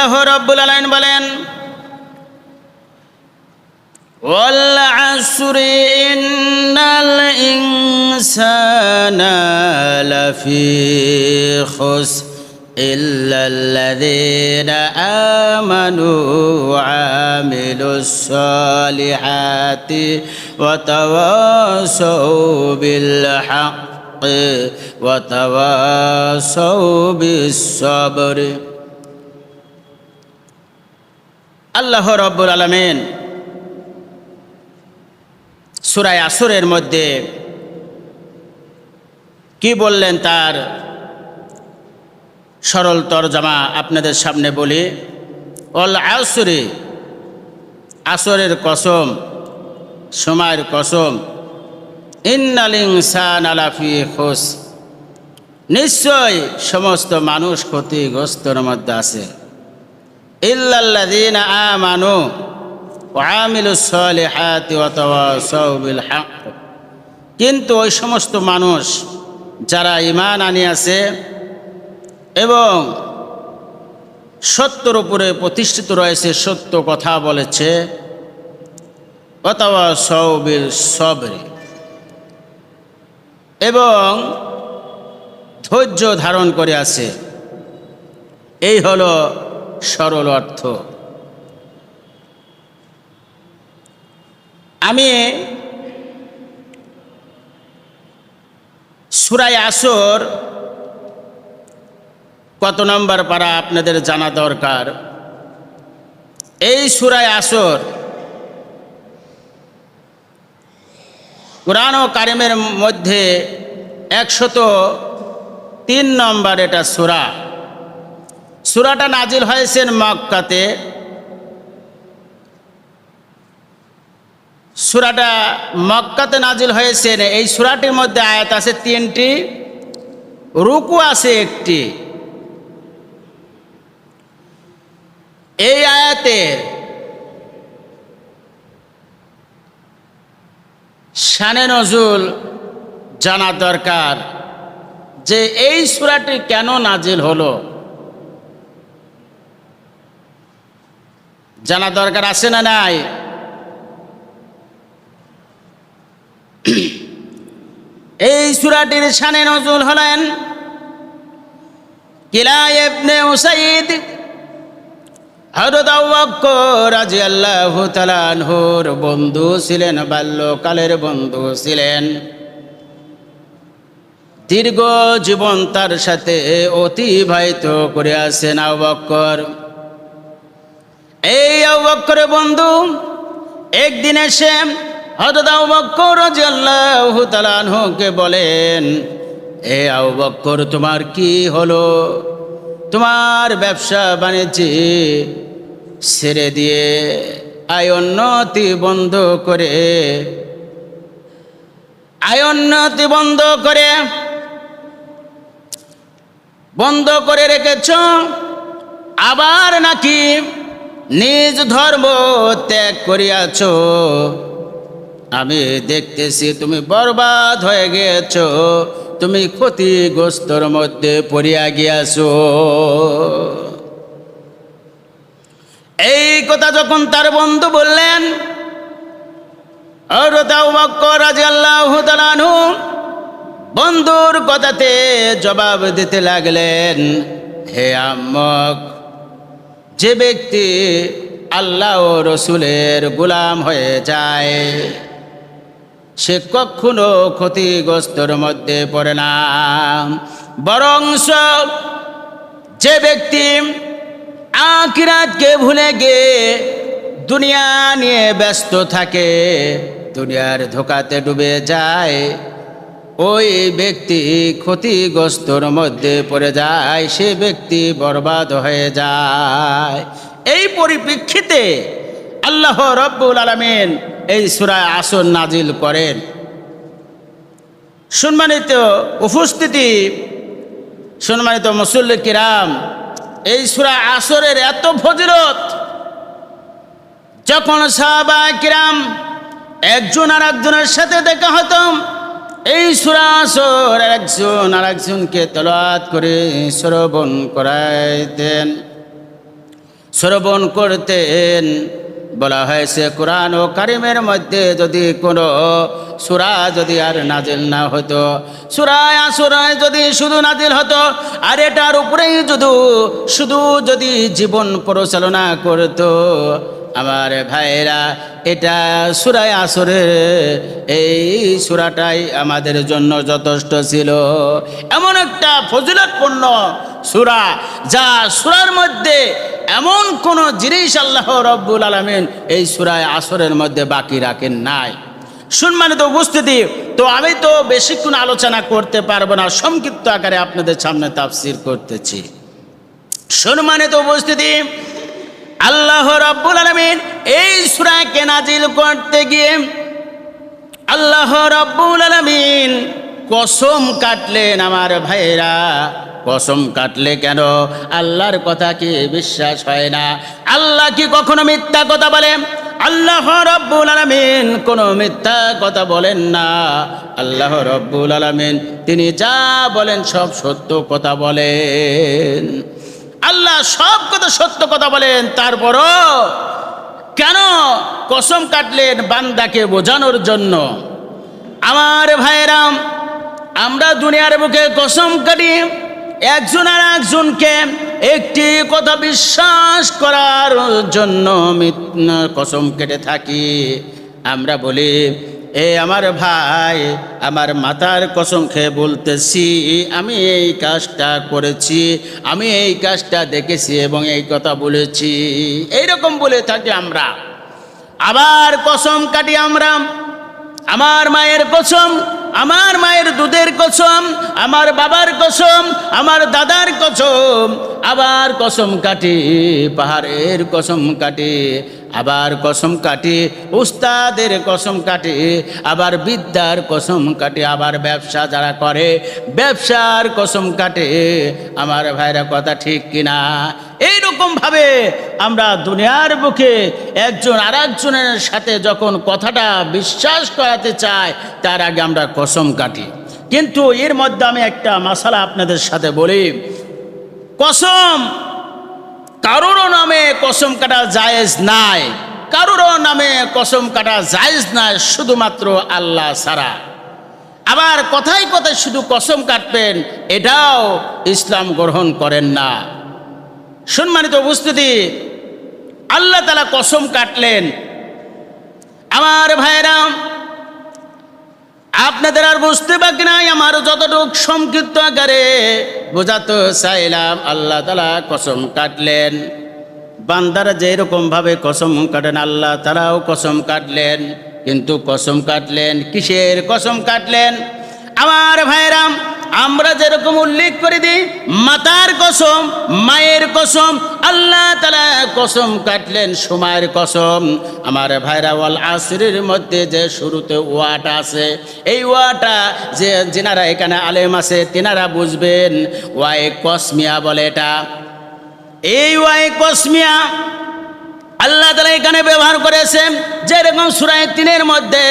আল্লাহ রব্বুল আলাইন বলেন والعصر إن الإنسان لفي خسر إلا الذين آمنوا وعملوا الصالحات وتواصوا بالحق وتواصوا بالصبر আল্লাহ রব্বুল আলমেন সুরায় আসরের মধ্যে কি বললেন তার সরল তরজামা আপনাদের সামনে বলি, অল আসরে আসরের কসম, সময়ের কসম ইন্নালিংসান আলাফি খোস নিশ্চয় সমস্ত মানুষ ক্ষতিগ্রস্তর মধ্যে আছে। ইল্লাল্লাযীনা আমানু ওয়া আমিলুস সালিহাতি ওয়া তাওয়াসাউ বিল হক কিন্তু ওই সমস্ত মানুষ যারা ঈমান আনিয়াছে এবং সত্যর উপরে প্রতিষ্ঠিত রয়েছে, সত্য কথা বলেছে অথবা সৌবিল সবরে এবং ধৈর্য ধারণ করে আছে এই হলো সরল অর্থ। আমি সুরাই আসর কত নম্বর পারা আপনাদের জানা দরকার? এই সুরায় আসর কোরআন কারিমের মধ্যে একশত তিন নম্বর এটা সুরা। সুরাটা নাজিল হয়েছেন মক্কাতে। সুরাটা মক্কাতে নাজিল হয়েছেন এই সুরাটির মধ্যে আয়াত আছে তিনটি, রুকু আছে একটি। এই আয়াতের শানে নজুল জানা দরকার যে এই সুরাটি কেন নাজিল হলো? জানা দরকার আছে না নাই? এই সুরাটির শানে নজুল হলেন বন্ধু ছিলেন, বাল্যকালের বন্ধু ছিলেন। দীর্ঘ জীবন তার সাথে অতিবাহিত করে আছেন আবক্কর এই আবক্করের বন্ধু, একদিন এসে হরদ আবক্কর রাজি আল্লাহ তালানহুকে বলেন, এ আবক্কর তোমার কি হলো? তোমার ব্যবসা বাণিজ্য ছেড়ে দিয়ে আয়োন্নতি বন্ধ করে আয়োন্নতি বন্ধ করে বন্ধ করে রেখেছ, আবার নাকি নিজ ধর্ম ত্যাগ করিয়াছ। আমি দেখতেছি তুমি বরবাদ হয়ে গেছ তুমি ক্ষতিগ্রস্তর মধ্যে পড়িয়া গিয়াছ। এই কথা যখন তার বন্ধু বললেন বন্ধুর কথাতে জবাব দিতে লাগলেন, হে আম্মক যে ব্যক্তি আল্লাহ ও রসুলের গুলাম হয়ে যায়, সে কখনো ক্ষতিগ্রস্তর মধ্যে পড়ে না। বরং যে ব্যক্তি আকিরাতকে ভুলে গিয়ে দুনিয়া নিয়ে ব্যস্ত থাকে, দুনিয়ার ধোকাতে ডুবে যায় ওই ব্যক্তি ক্ষতিগ্রস্তর মধ্যে পড়ে যায়, সে ব্যক্তি বরবাদ হয়ে যায়। এই পরিপ্রেক্ষিতে আল্লাহ রব্বুল আলমিন এই সুরায় আসন নাজিল করেন। সম্মানিত উপস্থিতি, সম্মানিত মুসল্লি কিরাম, এই সুরা আসরের এত ফজিরত যখন সাহাবা কিরাম একজন আর একজনের সাথে দেখা হতো এই সুরা আসর একজন আর একজনকে তলাত করে শ্রবণ করাইতেন। শ্রবণ করতেন। বলা হয়েছে, কোরআন ও কারিমের মধ্যে যদি কোনো সুরা যদি আর নাজিল না হতো, সুরায় আসুরায় যদি শুধু নাজিল হতো, আর এটার উপরেই যদি, শুধু যদি জীবন পরিচালনা করতো, আমার ভাইয়েরা এটা সুরায় আসরে, এই সুরাটাই আমাদের জন্য যথেষ্ট ছিল। এমন একটা ফজিলতপূর্ণ সুরা, যা সুরার মধ্যে এমন কোন জিনিস আল্লাহ রব্বুল আলমিন এই সুরায় আসরের মধ্যে বাকি রাখেন নাই। সম্মানিত উপস্থিতি, তো আমি তো বেশিক্ষণ আলোচনা করতে পারব না, সংক্ষিপ্ত আকারে আপনাদের সামনে তাফসির করতেছি। সম্মানিত উপস্থিতি আল্লাহ রব্বুল আলমিন এই সুরাকে নাজিল করতে গিয়ে আল্লাহ রব্বুল আলমিন কসম কাটলেন আমার ভাইয়েরা। কসম কাটলে কেন? আল্লাহর কথা কি বিশ্বাস হয় না? আল্লাহ কি কখনো মিথ্যা কথা বলে? আল্লাহ রব্বুল আলমিন কোনো মিথ্যা কথা বলেন না। আল্লাহ রব্বুল আলমিন তিনি যা বলেন সব সত্য কথা বলেন। আল্লাহ সব কথা সত্য কথা বলেন, তারপরও কেন কসম কাটলেন বান্দাকে বোঝানোর জন্য? আমার ভাইয়েরাম, আমরা দুনিয়ার বুকে কসম কাটি একজন আর একজনকে একটি কথা বিশ্বাস করার জন্য কসম কেটে থাকি। আমরা বলি এ আমার ভাই, আমার মাতার কসম খেয়ে বলতেছি, আমি এই কাজটা করেছি, আমি এই কাজটা দেখেছি এবং এই কথা বলেছি। এইরকম বলে থাকি আমরা। আবার কসম কাটি আমরা। আমার মায়ের কসম, আমার মায়ের দুধের কসম, আমার বাবার কসম, আমার দাদার কসম, আবার কসম কাটি, পাহাড়ের কসম কাটি আবার কসম কাটি, উস্তাদের কসম কাটি, আবার বিদ্যার কসম কাটি, আবার ব্যবসা যারা করে, ব্যবসার কসম কাটে। আমার ভাইরা কথা ঠিক কিনা? এইরকম ভাবে আমরা দুনিয়ার বুকে একজন আর একজনের সাথে যখন কথাটা বিশ্বাস করাতে চাই, তার আগে আমরা কসম কাটি। কিন্তু এর মধ্যে আমি একটা মশালা আপনাদের সাথে বলি। কসম কারোরও নামে কসম কাটা জায়েজ নাই, কারোরও নামে কসম কাটা জায়েজ নাই, শুধুমাত্র আল্লাহ ছাড়া। আবার কথায় কথায় শুধু কসম কাটবেন, এটাও ইসলাম গ্রহণ করেন না। সম্মানিত উপস্থিতি, আল্লাহ তালা কসম কাটলেন। আমার ভাইরাম আপনাদের আর বুঝতে বাকি নাই, আমার যতটুক সংক্ষিপ্ত আকারে বোঝাতে চাইলাম, আল্লাহ তালা কসম কাটলেন। বান্দারা যেরকম ভাবে কসম কাটেন, আল্লাহ তালাও কসম কাটলেন। কিন্তু কসম কাটলেন, কিসের কসম কাটলেন? আমার ভাইরাম আমরা যেরকম উল্লেখ করে দিই, মাতার কসম, মায়ের কসম, আল্লাহ তালা কসম কাটলেন সময়ের কসম। আমার ভাইরা ওয়াল আসরের মধ্যে যে শুরুতে ওয়াটা আছে, এই ওয়াটা যে যেনারা এখানে আলেম আছে, তেনারা বুঝবেন ওয়াই কসমিয়া বলে এটা। এই ওয়াই কসমিয়া আল্লাহ তালা এখানে ব্যবহার করেছেন যেরকম সুরায় তিনের মধ্যে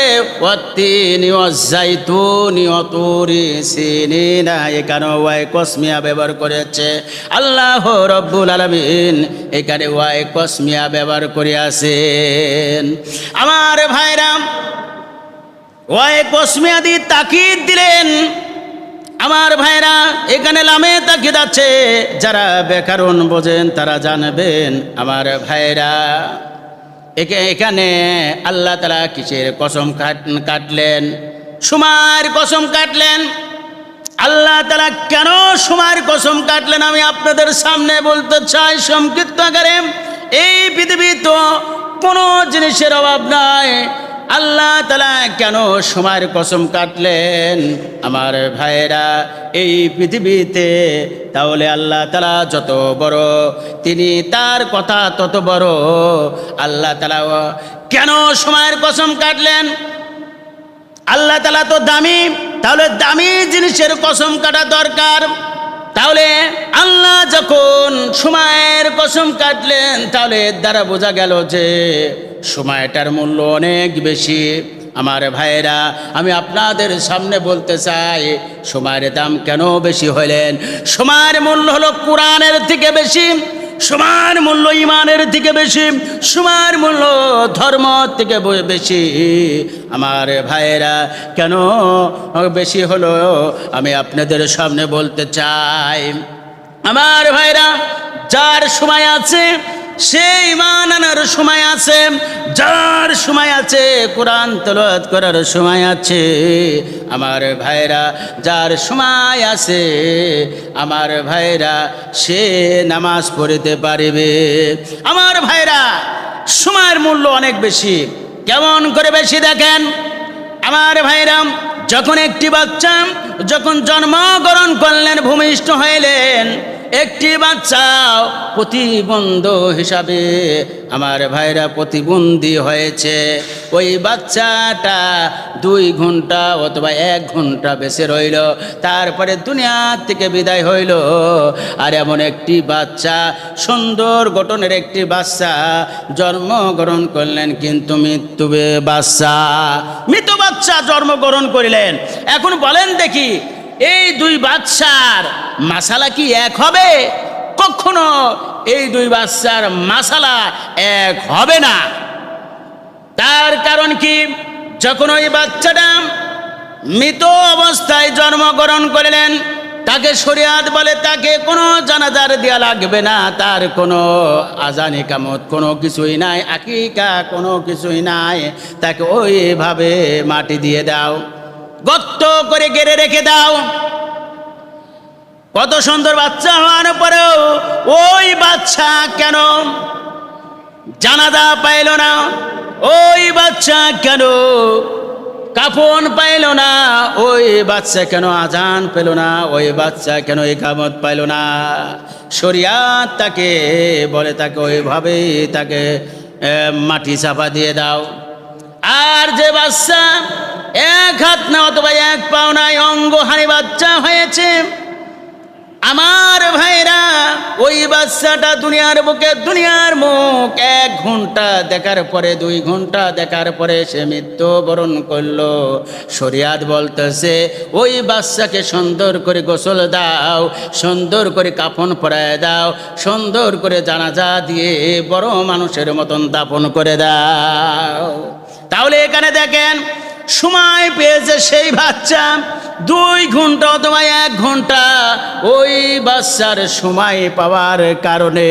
ওয়াই কসমিয়া ব্যবহার করেছে। আল্লাহ রব্বুল আলমিন এখানে ওয়াই কসমিয়া ব্যবহার করিয়াছেন। আমার ভাইরাম ওয়াই কসমিয়া দি তাকিদ দিলেন। আমার ভাইরা, এখানে লামে তাকিদ আছে যারা বেকারণ বোঝেন, তারা জানবেন, আমার ভাইরা এখানে আল্লাহ তালা কিসের কসম কাট- কাটলেন? সুমার কসম কাটলেন? আল্লাহ তালা কেন সুমার কসম কাটলেন? আমি আপনাদের সামনে বলতে চাই, সংক্ষিপ্ত আকারে। এই পৃথিবী তো কোনো জিনিসের অভাব নাই। আল্লাহ তালা কেন সময়ের কসম কাটলেন? আমার ভাইয়েরা, এই পৃথিবীতে তাহলে আল্লাহ তালা যত বড়, তিনি তার কথা তত বড়। আল্লাহ তালা কেন সময়ের কসম কাটলেন? আল্লাহ তালা তো দামি, তাহলে দামি জিনিসের কসম কাটা দরকার। তাহলে আল্লাহ যখন সময়ের কসম কাটলেন, তাহলে দ্বারা বোঝা গেল যে সময়টার মূল্য অনেক বেশি। আমার ভাইয়েরা, আমি আপনাদের সামনে বলতে চাই, সময়ের দাম কেন বেশি হলেন সময়ের মূল্য হলো কোরআনের থেকে বেশি, সময়ের মূল্য ইমানের থেকে বেশি, সময়ের মূল্য ধর্ম থেকে বেশি। আমার ভাইয়েরা, কেন বেশি হলো? আমি আপনাদের সামনে বলতে চাই। আমার ভাইরা যার সময় আছে সে ইমান আনার সময় আছে, যার সময় আছে, কোরআন তলত করার সময় আছে। আমার ভাইরা, যার সময় আছে, আমার ভাইরা সে নামাজ পড়িতে পারিবে। আমার ভাইরা, সময়ের মূল্য অনেক বেশি। কেমন করে বেশি দেখেন? আমার ভাইরাম যখন একটি বাচ্চা, যখন জন্মগ্রহণ করলেন, ভূমিষ্ঠ হইলেন একটি বাচ্চা প্রতিবন্ধ হিসাবে আমার ভাইরা প্রতিবন্ধী হয়েছে। ওই বাচ্চাটা দুই ঘণ্টা অথবা এক ঘণ্টা বেঁচে রইল, তারপরে দুনিয়া থেকে বিদায় হইল। আর এমন একটি বাচ্চা, সুন্দর গঠনের একটি বাচ্চা, জন্মগ্রহণ করলেন কিন্তু মৃত্যু বাচ্চা। মৃত বাচ্চা জন্মগ্রহণ করিলেন। এখন বলেন দেখি এই দুই বাচ্চার মাসালা কি এক হবে? কখনো এই দুই বাচ্চার মাসালা এক হবে না। তার কারণ কি? যখন ওই বাচ্চাটা মৃত অবস্থায় জন্মগ্রহণ করলেন, তাকে শরিয়াত বলে তাকে কোনো জানাজার দেওয়া লাগবে না, তার কোনো আজানি কামত কোনো কিছুই নাই, আকিকা কোনো কিছুই নাই। তাকে ওইভাবে মাটি দিয়ে দাও। গর্ত করে গেড়ে রেখে দাও। কত সুন্দর বাচ্চা হওয়ার পরেও ওই বাচ্চা কেন জানাদা পাইল না? ওই বাচ্চা কেন কাফন পাইল না? ওই বাচ্চা কেন আজান পেল না? ওই বাচ্চা কেন একামত পাইল না? শরিয়াত তাকে বলে তাকে ওইভাবেই তাকে মাটি চাপা দিয়ে দাও। আর যে বাচ্চা এক হাত না, অথবা এক পাও নাই অঙ্গহানি বাচ্চা হয়েছে। আমার ভাইরা, ওই বাচ্চাটা দুনিয়ার বুকে, দুনিয়ার মুখ, এক ঘণ্টা দেখার পরে, দুই ঘণ্টা দেখার পরে সে মৃত্যুবরণ করল। শরিয়াত বলতেছে, ওই বাচ্চাকে সুন্দর করে গোসল দাও, সুন্দর করে কাফন পরায় দাও, সুন্দর করে জানাজা দিয়ে বড় মানুষের মতন দাপন করে দাও। তাহলে এখানে দেখেন, সময় পেয়েছে সেই বাচ্চা, দুই ঘণ্টা অথবা এক ঘণ্টা ওই বাচ্চার সময় পাওয়ার কারণে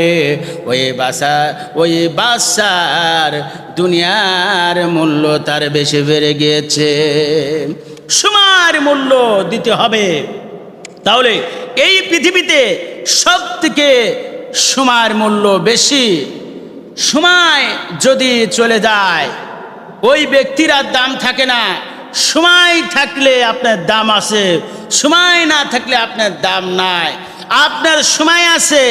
ওই বাচ্চা, ওই বাচ্চার দুনিয়ার মূল্য তার বেশি বেড়ে গিয়েছে। সময়ের মূল্য দিতে হবে। তাহলে এই পৃথিবীতে সব থেকে সময়ের মূল্য বেশি সময় যদি চলে যায় ওই ব্যক্তির আর দাম থাকে না। সময় থাকলে আপনার দাম আছে, সময় না থাকলে আপনার দাম নাই। আপনার সময় আছে,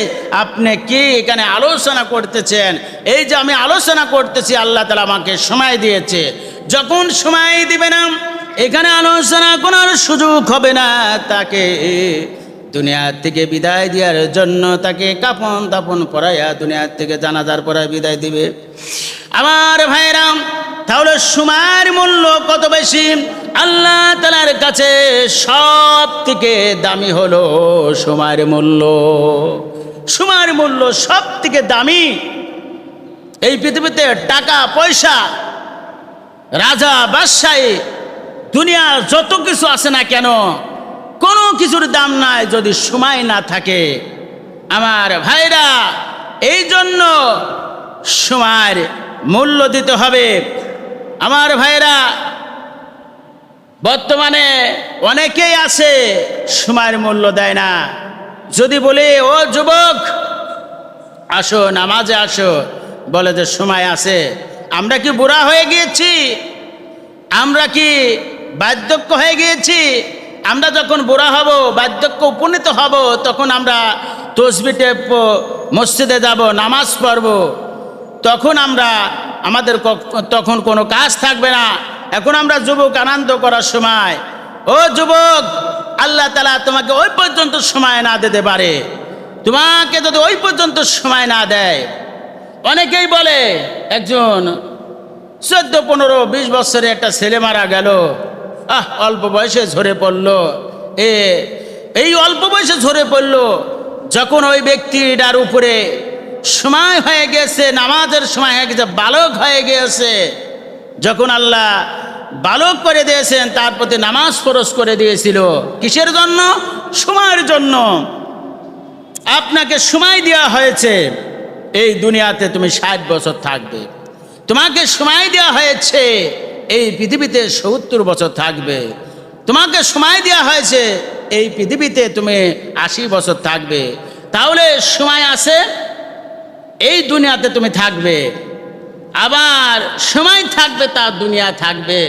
আপনি কি এখানে আলোচনা করতেছেন? এই যে আমি আলোচনা করতেছি, আল্লাহ তালা আমাকে সময় দিয়েছে। যখন সময় দিবে না, এখানে আলোচনা করার সুযোগ হবে না তাকে। দুনিয়ার থেকে বিদায় দেওয়ার জন্য তাকে কাপন তাপন পড়াইয়া দুনিয়ার থেকে জানাজার পড়ায় বিদায় দিবে। আমার ভাইরাম তাহলে সময়ের মূল্য কত বেশি? আল্লাহ তালার কাছে সব থেকে দামি হলো সময়ের মূল্য। সময়ের মূল্য সব থেকে দামি এই পৃথিবীতে টাকা, পয়সা, রাজা, বাদশাহী দুনিয়ার যত কিছু আছে না কেন, কোনো কিছুর দাম নাই যদি সময় না থাকে। আমার ভাইরা এই জন্য সময়ের মূল্য দিতে হবে। আমার ভাইরা, বর্তমানে অনেকেই আছে, সময়ের মূল্য দেয় না। যদি বলি, ও যুবক, আসো, নামাজে আসো। বলে যে, সময় আছে। আমরা কি বুড়া হয়ে গিয়েছি? আমরা কি বার্ধক্য হয়ে গিয়েছি? আমরা যখন বুড়া হব, বার্ধক্য উপনীত হব, তখন আমরা তসবি টেপ মসজিদে যাব, নামাজ পড়ব। তখন আমরা আমাদের তখন কোনো কাজ থাকবে না। এখন আমরা যুবক আনন্দ করার সময়। ও যুবক, আল্লাহ তালা তোমাকে ওই পর্যন্ত সময় না দিতে পারে। তোমাকে যদি ওই পর্যন্ত সময় না দেয়, অনেকেই বলে, একজন চোদ্দ, পনেরো, বিশ বছরে একটা ছেলে মারা গেল। আহ, অল্প বয়সে ঝরে পড়ল। এ, এই অল্প বয়সে ঝরে পড়ল। যখন ওই ব্যক্তিটার উপরে সময় হয়ে গেছে, নামাজের সময় হয়ে গেছে, বালক হয়ে গিয়েছে যখন আল্লাহ বালক করে দিয়েছেন, তার প্রতি নামাজ ফরজ করে দিয়েছিল। কিসের জন্য? সময়ের জন্য। আপনাকে সময় দেওয়া হয়েছে। এই দুনিয়াতে তুমি ষাট বছর থাকবে। তোমাকে সময় দেওয়া হয়েছে। এই পৃথিবীতে সত্তর বছর থাকবে। তোমাকে সময় দেওয়া হয়েছে। এই পৃথিবীতে তুমি আশি বছর থাকবে। তাহলে সময় আছে? এই দুনিয়াতে তুমি থাকবে। আবার সময় থাকবে তার দুনিয়া থাকবে।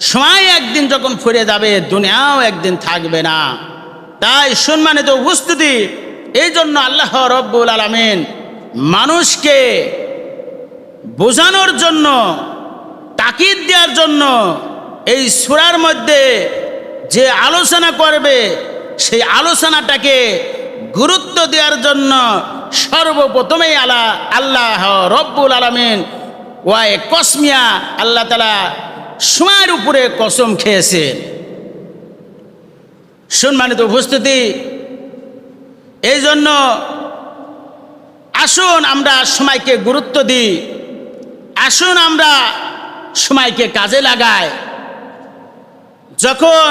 সময় একদিন যখন ফুরে যাবে, দুনিয়াও একদিন থাকবে না। তাই সম্মানিত উপস্থিতি এই জন্য আল্লাহ রব্বুল আলমিন মানুষকে বোঝানোর জন্য, তাকিদ দেওয়ার জন্য এই সুরার মধ্যে যে আলোচনা করবে, সেই আলোচনাটাকে গুরুত্ব দেওয়ার জন্য সর্বপ্রথমেই আল্লাহ আল্লাহ রব্বুল আলমিন ওয়াই কসমিয়া আল্লাহ তালা সময়ের উপরে কসম খেয়েছেন সম্মানিত উপস্থিতি এই জন্য আসুন আমরা সময়কে গুরুত্ব দিই, আসুন আমরা সময়কে কাজে লাগাই। যখন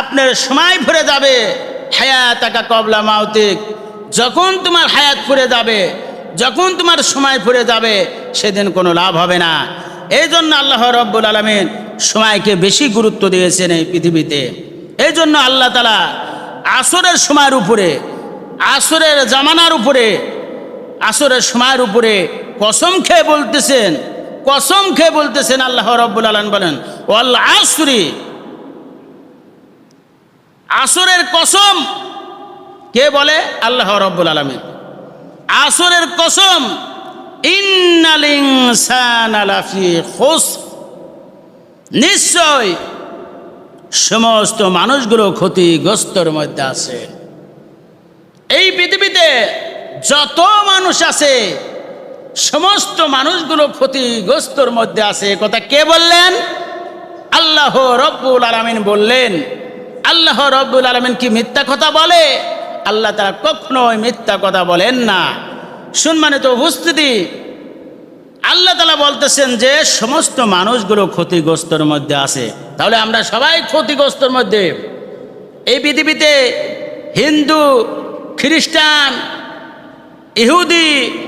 আপনার সময় ভরে যাবে হায়াত একা কবলা মাউতিক যখন তোমার হায়াত ফুরে যাবে, যখন তোমার সময় ফুরে যাবে, সেদিন কোনো লাভ হবে না। এই জন্য আল্লাহ রব্বুল আলমিন সময়কে বেশি গুরুত্ব দিয়েছেন এই পৃথিবীতে। এই জন্য আল্লাহ তালা আসরের সময়ের উপরে, আসরের জামানার উপরে, আসরের সময়ের উপরে কসম খেয়ে বলতেছেন, কসম খেয়ে বলতেছেন আল্লাহ রব্বুল আলম বলেন, ওয়াল আসরি। আসরের কসম কে বলে? আল্লাহ রব্বুল আলমিন। আসরের কসম নিশ্চয় সমস্ত মানুষগুলো ক্ষতিগ্রস্তর মধ্যে আছে। এই পৃথিবীতে যত মানুষ আছে, সমস্ত মানুষগুলো ক্ষতিগ্রস্তর মধ্যে আছে। কথা কে বললেন? আল্লাহ রব্বুল আলমিন বললেন। আল্লাহ রব্বুল আলমিন কি মিথ্যা কথা বলে? আল্লাহ তারা কখনোই মিথ্যা কথা বলেন না। সম্মানিত উপস্থিতি। আল্লাহ তালা বলতেছেন যে, সমস্ত মানুষগুলো ক্ষতিগ্রস্তর মধ্যে আছে। তাহলে আমরা সবাই ক্ষতিগ্রস্তর মধ্যে। এই পৃথিবীতে হিন্দু, খ্রিস্টান, ইহুদি,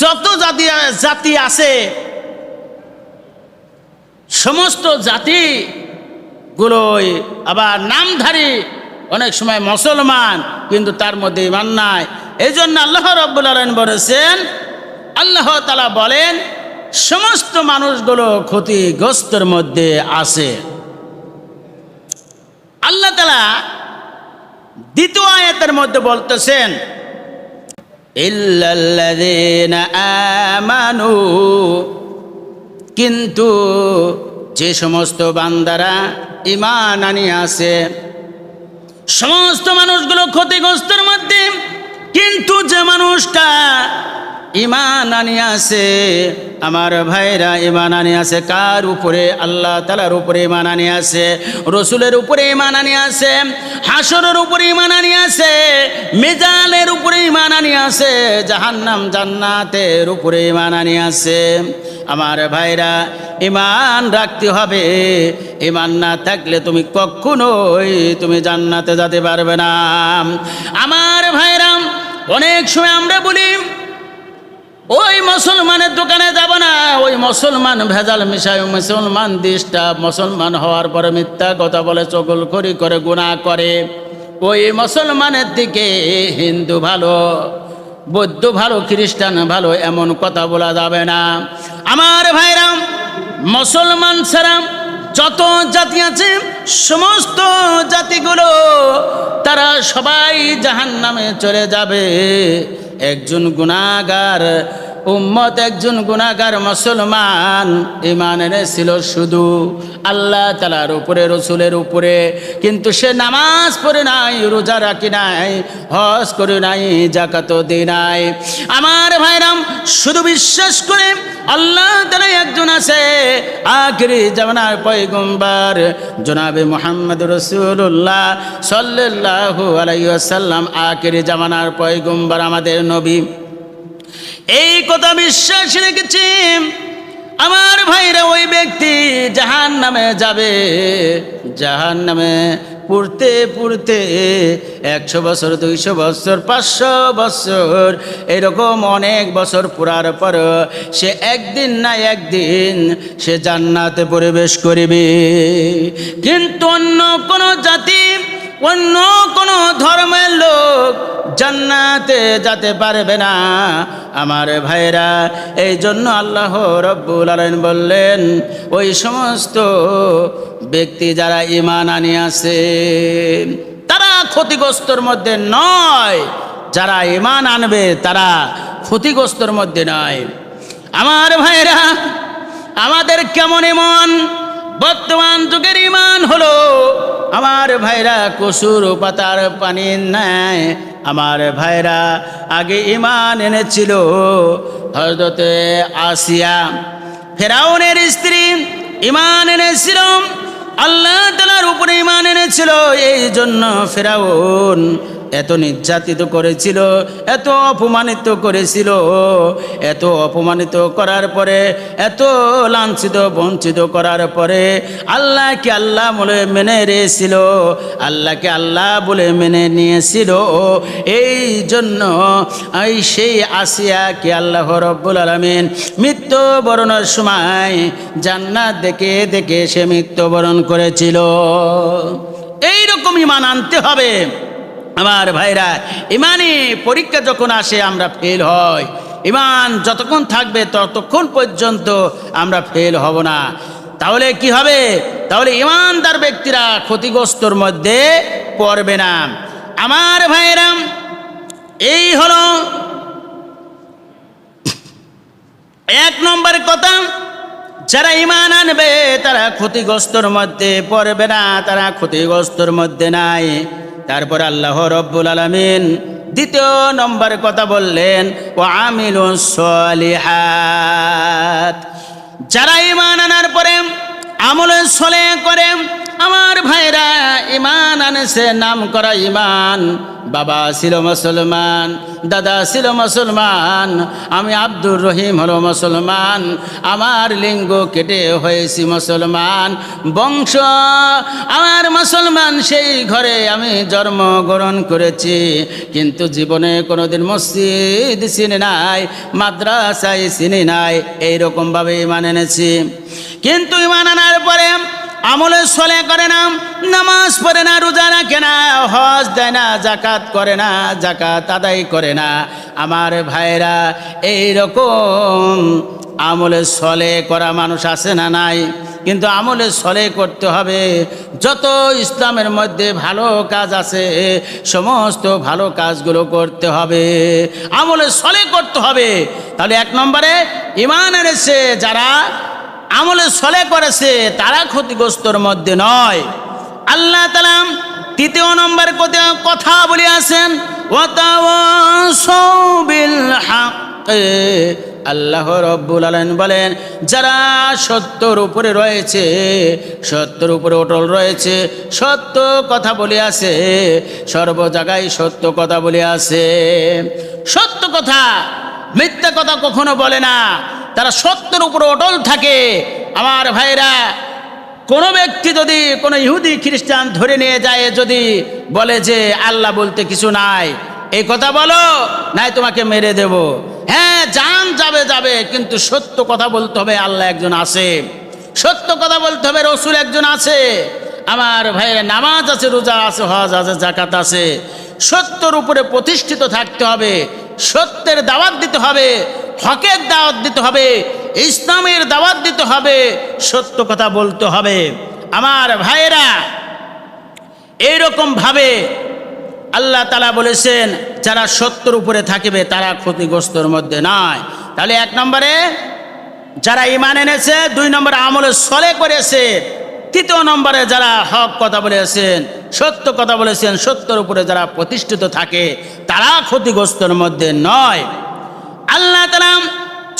যত জাতি জাতি আছে, সমস্ত জাতিগুলোই আবার নামধারী অনেক সময় মুসলমান, কিন্তু তার মধ্যে ইমান নাই। এই জন্য আল্লাহ রব্বুল আলম বলেছেন, আল্লাহ তালা বলেন, সমস্ত মানুষগুলো ক্ষতিগ্রস্তর মধ্যে আছে। আল্লাহ তালা দ্বিতীয় আয়াতের মধ্যে বলতেছেন আমানু, কিন্তু যে সমস্ত বান্দারা ইমান আনি আছে সমস্ত মানুষগুলো ক্ষতিগ্রস্তের মধ্যে, কিন্তু যে মানুষটা ইমান আনি আছে আমার ভাইরা ইমান আনি আছে কার উপরে? আল্লাহ তালার উপরে ইমান আনি আছে রসুলের উপরে ইমান আনি আছে হাসরের উপরে ইমান আনি আছে মেজালের উপরে ইমান আনি আছে জাহান্নাম জান্নাতের উপরে ইমান আনি আছে আমার ভাইরা ইমান রাখতে হবে। ইমান না থাকলে তুমি কখনোই তুমি জান্নাতে যেতে পারবে না। আমার ভাইরা, অনেক সময় আমরা বলি, ওই মুসলমানের দোকানে যাব না, ওই মুসলমান ভেজাল মিশায়, মুসলমান দেশটা মুসলমান হওয়ার পরে মিথ্যা কথা বলে চকল করি করে গুণা করে। ওই মুসলমানের দিকে হিন্দু ভালো। বৌদ্ধ ভালো, খ্রিস্টান ভালো, এমন কথা বলা যাবে না। আমার ভাইরাম মুসলমান ছাড়া যত জাতি আছে, সমস্ত জাতিগুলো, তারা সবাই জাহান নামে চলে যাবে। একজন গুণাগার উম্মত একজন গুণাগার মুসলমান ইমান এনেছিল শুধু আল্লাহ তালার উপরে, রসুলের উপরে। কিন্তু সে নামাজ পড়ে নাই, রোজা রাখি নাই, হজ করে নাই জাকাত দি নাই। আমার ভাইরাম, শুধু বিশ্বাস করে আল্লাহ তালা একজন আছে, আখরি জামানার পয়গম্বার, জনাবে মোহাম্মদ রসুল্লাহ সাল্লাহ আলাইসাল্লাম আখরি জামানার পয়গম্বার আমাদের নবী। এই কথা বিশ্বাস রেখেছি। আমার ভাইরা ওই ব্যক্তি জাহান নামে যাবে। জাহান নামে পুড়তে পুড়তে একশো বছর, দুইশো বছর, পাঁচশো বছর, এরকম অনেক বছর পুরার পর সে একদিন না একদিন সে জান্নাতে প্রবেশ করিবে। কিন্তু অন্য কোনো জাতি অন্য কোনো ধর্মের লোক জান্নাতে যেতে পারবে না। আমার ভাইরা এই জন্য আল্লাহ রব্বুল আলম বললেন, ওই সমস্ত ব্যক্তি যারা ইমান আনি আছে, তারা ক্ষতিগ্রস্তর মধ্যে নয়। যারা ইমান আনবে, তারা ক্ষতিগ্রস্তর মধ্যে নয়। আমার ভাইরা, আমাদের কেমন ইমান বর্তমান যুগের ইমান হলো, আমার ভাইরা কসুর পাতার পানি নেয়। আমার ভাইরা আগে ইমান এনেছিল হজরতে আসিয়া। ফেরাউনের স্ত্রী ইমান এনেছিল, আল্লাহ তালার উপরে ইমান এনেছিল এই জন্য ফেরাউন এত নির্যাতিত করেছিল, এত অপমানিত করেছিল। এত অপমানিত করার পরে, এত লাঞ্ছিত, বঞ্চিত করার পরে আল্লাহকে আল্লাহ বলে মেনে রেছিল আল্লাহকে আল্লাহ বলে মেনে নিয়েছিল। এই জন্য এই সেই আসিয়াকে আল্লাহ রব্বুল আলমিন মৃত্যুবরণের সময় জান্নাত দেখে দেখে সে মৃত্যুবরণ করেছিল। এইরকম ইমান আনতে হবে। আমার ভাইরা, ইমানে পরীক্ষা যখন আসে, আমরা ফেল হয়। ইমান যতক্ষণ থাকবে, ততক্ষণ পর্যন্ত আমরা ফেল হব না। তাহলে কি হবে? তাহলে ইমানদার ব্যক্তিরা ক্ষতিগ্রস্তর মধ্যে পড়বে না। আমার ভাইরাম এই হলো এক নম্বর কথা। যারা ইমান আনবে, তারা ক্ষতিগ্রস্তর মধ্যে পড়বে না, তারা ক্ষতিগ্রস্তর মধ্যে নাই। তারপর আল্লাহ রব্বুল আলমিন দ্বিতীয় নম্বর কথা বললেন ও আমিল যারা ইমান আনার পরে আমল সলে করে আমার ভাইরা ইমান আনেছে, নাম করা ইমান বাবা ছিল মুসলমান, দাদা ছিল মুসলমান, আমি আব্দুর রহিম হলো মুসলমান। আমার লিঙ্গ কেটে হয়েছি মুসলমান। বংশ, আমার মুসলমান, সেই ঘরে আমি জন্মগ্রহণ করেছি। কিন্তু জীবনে কোনোদিন মসজিদ চিনি নাই, মাদ্রাসায় চিনি নাই, এইরকমভাবে ইমান এনেছি। কিন্তু ইমান আনার পরে আমলে সলে করে না, নামাজ পড়ে না, রোজা রাখে না, হজ দেয় না জাকাত করে না জাকাত আদায় করে না। আমার ভাইরা, এইরকম আমলে সলে করা মানুষ আছে না নাই? কিন্তু আমলে সলে করতে হবে। যত ইসলামের মধ্যে ভালো কাজ আছে, সমস্ত ভালো কাজগুলো করতে হবে। আমলে সলে করতে হবে। তাহলে এক নম্বরে ইমান এনেছে যারা আমলে সলে করেছে, তারা ক্ষতিগ্রস্তর মধ্যে নয়। আল্লাহ তালাম তৃতীয় নম্বর কথা বলে আছেন আল্লাহ রব্বুল আলন বলেন, যারা সত্যর উপরে রয়েছে, সত্যর উপরে অটল রয়েছে, সত্য কথা বলে আছে, সর্ব জায়গায় সত্য কথা বলে আছে। সত্য কথা, মিথ্যা কথা কখনো বলে না। তারা সত্যের উপর অটল থাকে। আমার ভাইরা, কোনো ব্যক্তি যদি কোনো ইহুদি খ্রিস্টান ধরে নিয়ে যায়, যদি বলে যে আল্লাহ বলতে কিছু নাই, এই কথা বলো, নাই তোমাকে মেরে দেব। হ্যাঁ জান যাবে যাবে, কিন্তু সত্য কথা বলতে হবে, আল্লাহ একজন আছে। সত্য কথা বলতে হবে, রসুল একজন আছে। আমার ভাইয়ের নামাজ আছে, রোজা আছে, হজ আছে জাকাত আছে। সত্যর উপরে প্রতিষ্ঠিত থাকতে হবে। সত্যের দাওয়াত দিতে হবে, হকের দাওয়াত দিতে হবে, ইসলামের দাওয়াত দিতে হবে, সত্য কথা বলতে হবে। আমার ভাইয়েরা, এইরকমভাবে আল্লাহ তালা বলেছেন, যারা সত্যর উপরে থাকিবে, তারা ক্ষতিগ্রস্তর মধ্যে নয়। তাহলে এক নম্বরে, যারা ইমান এনেছে, দুই নম্বরে আমলে সলে করেছে তৃতীয় নম্বরে যারা হক কথা বলেছেন, সত্য কথা বলেছেন, সত্যর উপরে যারা প্রতিষ্ঠিত থাকে, তারা ক্ষতিগ্রস্তর মধ্যে নয়। আল্লাহ তালাম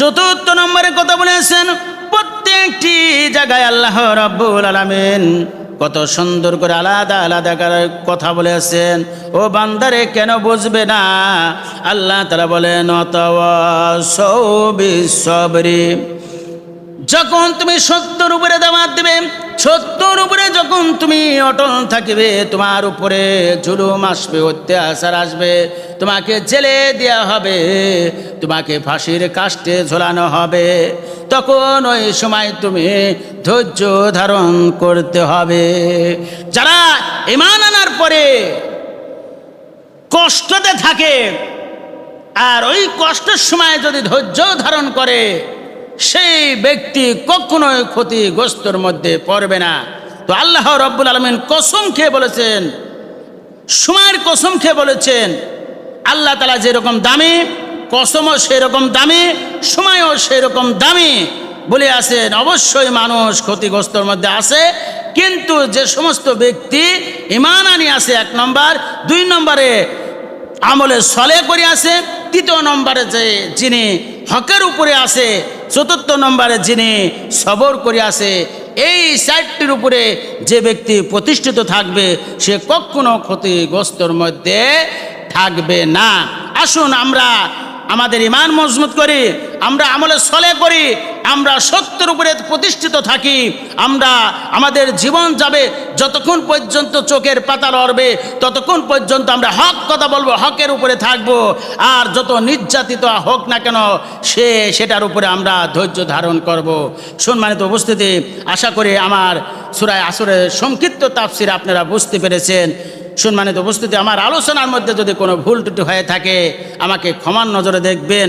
চতুর্থ নম্বরে কথা বলেছেন, প্রত্যেকটি জায়গায় আল্লাহ রব্বুল আলমিন কত সুন্দর করে আলাদা আলাদা কথা বলেছেন। ও বান্দারে কেন বুঝবে না? আল্লাহ তারা বলেন সৌবিসবরি যখন তুমি সত্যর উপরে দামাত দেবে সত্যর উপরে যখন তুমি অটল থাকিবে, তোমার উপরে জুলুম আসবে, অত্যাচার আসবে, তোমাকে জেলে দেওয়া হবে, তোমাকে ফাঁসির কাষ্টে ঝোলানো হবে। তখন ওই সময় তুমি ধৈর্য ধারণ করতে হবে। যারা ইমান আনার পরে কষ্টতে থাকে, আর ওই কষ্টের সময় যদি ধৈর্য ধারণ করে সেই ব্যক্তি কখনোই ক্ষতিগ্রস্তর মধ্যে পড়বে না। তো আল্লাহ রব্বুল আলমিন কসম খেয়ে বলেছেন সময়ের কসম খেয়ে বলেছেন, আল্লাহ তালা যেরকম দামি, কসমও সেরকম দামি, সময়ও সেরকম দামি বলে আছেন। অবশ্যই মানুষ ক্ষতিগ্রস্তর মধ্যে আছে, কিন্তু যে সমস্ত ব্যক্তি ইমান আনি আছে এক নম্বর, দুই নম্বরে আমলে সলে করে আছে, তৃতীয় নম্বরে যে যিনি হকের উপরে আছে চতুর্থ নম্বরে যিনি সবর করে আসে, এই সাইটটির উপরে যে ব্যক্তি প্রতিষ্ঠিত থাকবে, সে কখনো ক্ষতিগ্রস্তর মধ্যে থাকবে না। আসুন আমরা আমাদের ইমান মজবুত করি, আমরা আমলে সলে করি আমরা সত্যের উপরে প্রতিষ্ঠিত থাকি, আমরা আমাদের জীবন যাবে, যতক্ষণ পর্যন্ত চোখের পাতা লড়বে ততক্ষণ পর্যন্ত আমরা হক কথা বলব, হকের উপরে থাকব। আর যত নির্যাতিত হোক না কেন, সে সেটার উপরে আমরা ধৈর্য ধারণ করব। সম্মানিত উপস্থিতি, আশা করি আমার সুরায় আসরের সংক্ষিপ্ত তাফসির আপনারা বুঝতে পেরেছেন। সম্মানিত উপস্থিতি, আমার আলোচনার মধ্যে যদি কোনো ভুল টুটি হয়ে থাকে, আমাকে ক্ষমার নজরে দেখবেন।